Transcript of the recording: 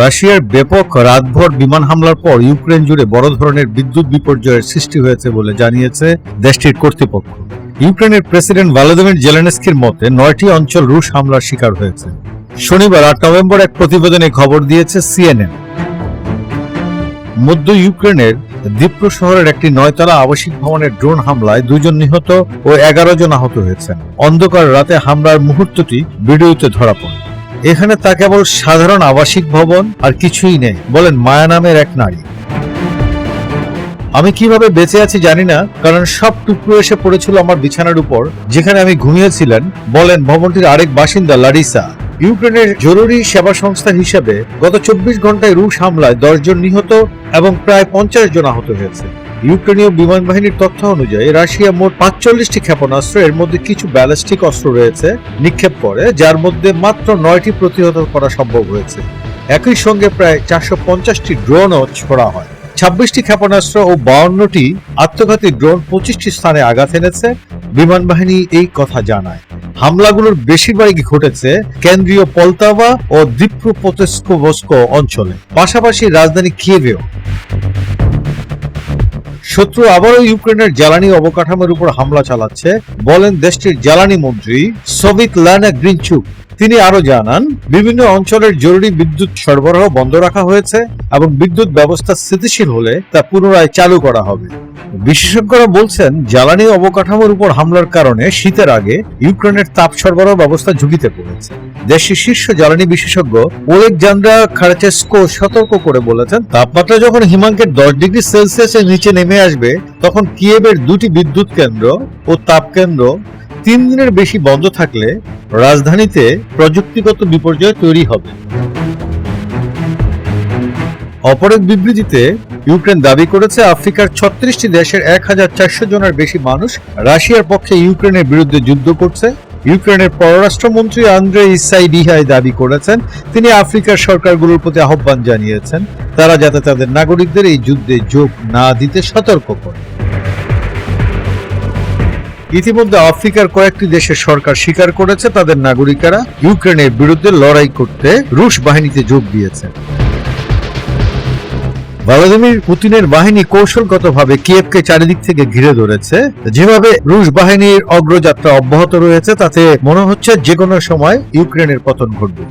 রাশিয়ার ব্যাপক রাতভর বিমান হামলার পর ইউক্রেন জুড়ে বড় ধরনের বিদ্যুৎ বিপর্যয়ের সৃষ্টি হয়েছে বলে জানিয়েছে দেশটির কর্তৃপক্ষ। ইউক্রেনের প্রেসিডেন্ট ভ্লাদিমির জেলেনস্কির মতে, নয়টি অঞ্চল রুশ হামলার শিকার হয়েছে। শনিবার আট নভেম্বর এক প্রতিবেদনে খবর দিয়েছে সিএনএন। মধ্য ইউক্রেনের দিপ্র শহরের একটি নয়তলা আবাসিক ভবনের ড্রোন হামলায় দুজন নিহত ও এগারো জন আহত হয়েছেন। অন্ধকার রাতে হামলার মুহূর্তটি ভিডিওতে ধরা পড়ে। এখানে তা কেবল সাধারণ আবাসিক ভবন আর কিছুই নেই, বলেন মায়া নামের এক নারী। আমি কীভাবে বেঁচে আছি জানি না, কারণ সব টুকরো এসে পড়েছিল আমার বিছানার উপর, যেখানে আমি ঘুমিয়েছিলেন, বলেন ভবনটির আরেক বাসিন্দা লারিসা। ইউক্রেনের জরুরি সেবা সংস্থা হিসেবে গত চব্বিশ ঘন্টায় রুশ হামলায় দশজন নিহত এবং প্রায় পঞ্চাশ জন আহত হয়েছে। ইউক্রেনীয় বিমান বাহিনীর তথ্য অনুযায়ী, রাশিয়া মোট পাঁচচল্লিশটি ক্ষেপণাস্ত্র, এর মধ্যে কিছু ব্যালিস্টিক অস্ত্র রয়েছে, নিক্ষেপ করে, যার মধ্যে মাত্র নয়টি প্রতিহত করা সম্ভব হয়েছে। একই সঙ্গে প্রায় চারশো পঞ্চাশটি ড্রোনও ছোড়া হয়। ছাব্বিশটি ক্ষেপণাস্ত্র ও বাউন্নটি আত্মঘাতী ড্রোন পঁচিশটি স্থানে আঘাত এনেছে, বিমান বাহিনী এই কথা জানায়। হামলাগুলোর বেশিরভাগই ঘটেছে কেন্দ্রীয় পলতাভা ও দিপ্রোপতেস্কোভস্কো অঞ্চলে, পাশাপাশি রাজধানী কিয়েভেও। শত্রু আবারও ইউক্রেনের জ্বালানি অবকাঠামোর উপর হামলা চালাচ্ছে, বলেন দেশটির জ্বালানি মন্ত্রী সোভিত লানা গ্রিনচুক। তিনি আরও জানান, বিভিন্ন অঞ্চলের জরুরি বিদ্যুৎ সরবরাহ বন্ধ রাখা হয়েছে এবং বিদ্যুৎ ব্যবস্থা স্থিতিশীল হলে তা পুনরায় চালু করা হবে। বিশেষজ্ঞরা বলছেন, জ্বালানি অবকাঠামোর উপর হামলার কারণে শীতের আগে ইউক্রেনের তাপ সরবরাহ ব্যবস্থা ঝুঁকিতে পড়েছে। দেশটির শীর্ষ জ্বালানি বিশেষজ্ঞ ওলেকজান্ড্রা খারচেস্কো সতর্ক করে বলেছেন, তাপমাত্রা যখন হিমাঙ্কের দশ ডিগ্রি সেলসিয়াসের নিচে নেমে আসবে, তখন কিয়েবের দুটি বিদ্যুৎ কেন্দ্র ও তাপ কেন্দ্র তিন দিনের বেশি বন্ধ থাকলে রাজধানীতে প্রযুক্তিগত বিপর্যয় তৈরি হবে। অপর এক বিবৃতিতে, ইউক্রেন দাবি করেছে আফ্রিকার ছত্রিশটি দেশের এক হাজার চারশো জনের বেশি মানুষ রাশিয়ার পক্ষে ইউক্রেনের বিরুদ্ধে যুদ্ধ করছে। ইউক্রেনের পররাষ্ট্রমন্ত্রী আন্দ্রে ইসাই বিহাই দাবি করেছেন, তিনি আফ্রিকার সরকারগুলোর প্রতি আহ্বান জানিয়েছেন। তারা যাতে তাদের নাগরিকদের এই যুদ্ধে যোগ না দিতে সতর্ক করে। ইতিমধ্যে আফ্রিকার কয়েকটি দেশের সরকার স্বীকার করেছে তাদের নাগরিকেরা ইউক্রেনের বিরুদ্ধে লড়াই করতে রুশ বাহিনীতে যোগ দিয়েছে। ভ্লাদিমির পুতিনের বাহিনী কৌশলগতভাবে কিয়েভকে চারিদিক থেকে ঘিরে ধরেছে। যেভাবে রুশ বাহিনীর অগ্রযাত্রা অব্যাহত রয়েছে, তাতে মনে হচ্ছে যে কোনো সময় ইউক্রেনের পতন ঘটবে।